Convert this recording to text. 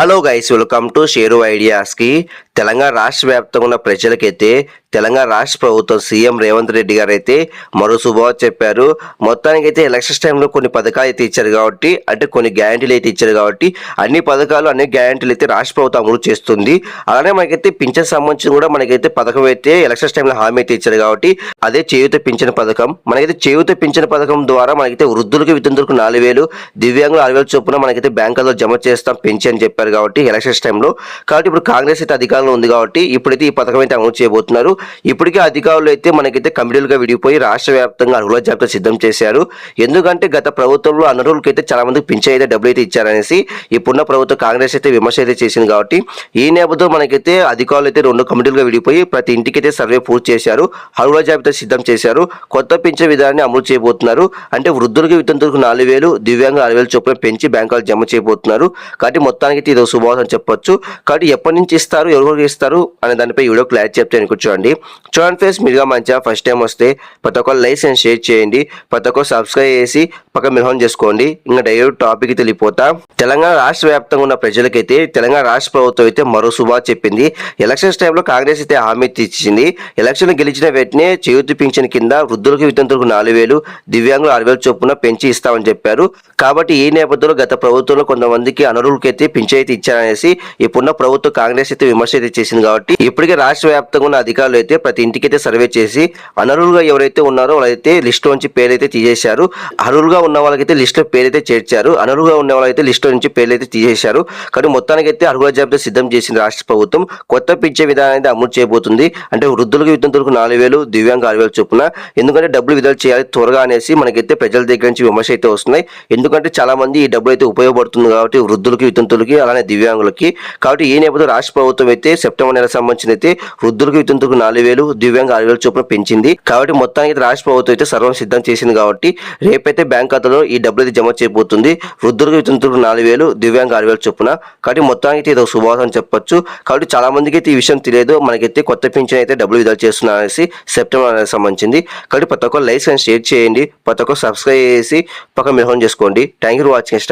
Hello guys welcome to Sheru ఐడియాస్కి Telangana రాష్ట్ర వ్యాప్తంగా ఉన్న ప్రజలకైతే తెలంగాణ రాష్ట్ర ప్రభుత్వం సీఎం రేవంత్ రెడ్డి గారు అయితే మరో శుభవార్త చెప్పారు. మొత్తానికి అయితే ఎలక్షన్స్ టైంలో కొన్ని పథకాలు అయితే ఇచ్చారు కాబట్టి అంటే కొన్ని గ్యారంటీలు అయితే ఇచ్చారు కాబట్టి అన్ని పథకాలు అన్ని గ్యారంటీలు అయితే రాష్ట్ర ప్రభుత్వం అమలు చేస్తుంది. అలానే మనకైతే పింఛన్ సంబంధించి కూడా మనకైతే పథకం అయితే ఎలక్షన్స్ టైంలో హామీ అయితే ఇచ్చారు కాబట్టి అదే చేయూత పింఛన్ పథకం. మనకైతే చేయూత పింఛన్ పథకం ద్వారా మనకైతే వృద్ధులకు వితంతులకు నాలుగు వేలు దివ్యాంగులు ఆరు వేలు చొప్పున మనకైతే బ్యాంకుల్లో జమ చేస్తాం పెన్షన్ చెప్పారు చేశారు కాబట్టి ఎలక్షన్స్ టైంలో. కాబట్టి ఇప్పుడు కాంగ్రెస్ అయితే అధికారంలో ఉంది కాబట్టి ఇప్పుడైతే ఈ పథకం అయితే అమలు చేయబోతున్నారు. ఇప్పటికే అధికారులు అయితే మనకైతే కమిటీలుగా విడిపోయి రాష్ట్ర వ్యాప్తంగా అర్హుల జాబితా సిద్ధం చేశారు. ఎందుకంటే గత ప్రభుత్వంలో అనర్హులకి అయితే చాలా మందికి పింఛన్ అయితే డబ్బులు అయితే ఇచ్చారనేసి ఇప్పుడున్న ప్రభుత్వం కాంగ్రెస్ అయితే విమర్శ అయితే చేసింది కాబట్టి ఈ నేపథ్యంలో మనకైతే అధికారులు అయితే రెండు కమిటీలుగా విడిపోయి ప్రతి ఇంటికి అయితే సర్వే పూర్తి చేశారు. అర్హుల జాబితా సిద్ధం చేశారు. కొత్త పింఛన్ విధానాన్ని అమలు చేయబోతున్నారు. అంటే వృద్ధులకు వితంతులకు నాలుగు వేలు దివ్యాంగ ఆరు వేలు చొప్పున పెంచి బ్యాంకులు జమ చేయబోతున్నారు. కాబట్టి మొత్తానికి ఇది ఒక శుభవార్త అని చెప్పొచ్చు. కాబట్టి ఎప్పటి నుంచి ఇస్తారు ఎవరికి ఇస్తారు అనే దానిపై వీడియో క్లారిటీ చెప్తే కూర్చోండి. చూడండి ఫేస్ మీరుగా మంచిగా ఫస్ట్ టైం వస్తే ప్రతి ఒక్కరు లైక్ అండ్ షేర్ చేయండి. ప్రతి ఒక్కరు సబ్స్క్రైబ్ చేసి పక్క మిలహం చేసుకోండి. ఇంకా డైరెక్ట్ టాపిక్ తెలియపోతా తెలంగాణ రాష్ట్ర వ్యాప్తంగా ఉన్న ప్రజలకైతే తెలంగాణ రాష్ట్ర ప్రభుత్వం అయితే మరో శుభార్త చెప్పింది. ఎలక్షన్స్ టైంలో కాంగ్రెస్ అయితే హామీ ఇచ్చింది. ఎలక్షన్ గెలిచిన వెంటనే చేయూతి పింఛన్ కింద వృద్ధులకు వితంతులకు నాలుగు వేలు దివ్యాంగులు ఆరు వేలు చొప్పున పెంచి ఇస్తామని చెప్పారు. కాబట్టి ఈ నేపథ్యంలో గత ప్రభుత్వంలో కొంతమందికి అనరులకైతే పింఛన్ అయితే ఇచ్చారనేసి ఇప్పుడున్న ప్రభుత్వం కాంగ్రెస్ అయితే విమర్శ అయితే చేసింది కాబట్టి ఇప్పటికే రాష్ట్ర వ్యాప్తంగా ఉన్న అధికారులు అయితే ప్రతి ఇంటికి అయితే సర్వే చేసి అనర్హులుగా ఎవరైతే ఉన్నారో వాళ్ళైతే లిస్ట్ నుంచి పేరు అయితే తీసేశారు. అర్హులుగా ఉన్న వాళ్ళకైతే లిస్ట్లో పేరు అయితే చేర్చారు. అనర్హులుగా ఉన్న వాళ్ళైతే లిస్ట్ నుంచి పేర్లు అయితే తీసేశారు. కానీ మొత్తానికి అయితే అర్హుల జాబితా సిద్ధం చేసింది రాష్ట్ర ప్రభుత్వం. కొత్త పింఛే విధానం అయితే అమలు చేయబోతుంది. అంటే వృద్ధులకు వితంతులకు నాలుగు వేలు దివ్యాంగ ఆరు వేలు చొప్పున. ఎందుకంటే డబ్బులు విడుదల చేయాలి త్వరగా అనేసి మనకైతే ప్రజల దగ్గర నుంచి విమర్శ అయితే వస్తున్నాయి. ఎందుకంటే చాలా మంది ఈ డబ్బులు అయితే ఉపయోగపడుతుంది కాబట్టి వృద్ధులకి వితంతులకి అలానే దివ్యాంగులకి. కాబట్టి ఈ నేపథ్యంలో రాష్ట్ర ప్రభుత్వం అయితే సెప్టెంబర్ నెల సంబంధించిన అయితే వృద్ధులకు వితంతులకు నాలుగు వేలు దివ్యాంగ ఆరు వేలు చొప్పున పెంచింది. కాబట్టి మొత్తానికి అయితే రాష్ట్ర ప్రభుత్వం అయితే సర్వం సిద్ధం చేసింది కాబట్టి రేపైతే బ్యాంక్ ఖాతాలో ఈ డబ్బులు అయితే జమ చేయబోతుంది. వృద్ధులకు వితంతులకు నాలుగు వేలు దివ్యాంగ ఆరు వేలు చొప్పున. కాబట్టి మొత్తానికి అయితే ఇది ఒక శుభవార్త చెప్పొచ్చు. కాబట్టి చాలా మందికి అయితే ఈ విషయం తెలియదు. మనకైతే కొత్త పింఛన్ అయితే డబ్బులు విడుదల చేస్తున్నారు అనేసి సెప్టెంబర్ నెలకు సంబంధించింది. కాబట్టి ప్రతి ఒక్కరు లైక్స్ అండ్ షేర్ చేయండి. ప్రతి ఒక్కరు సబ్స్క్రైబ్ చేసి పక్కన మిహోన్ చేసుకోండి. Thank you for watching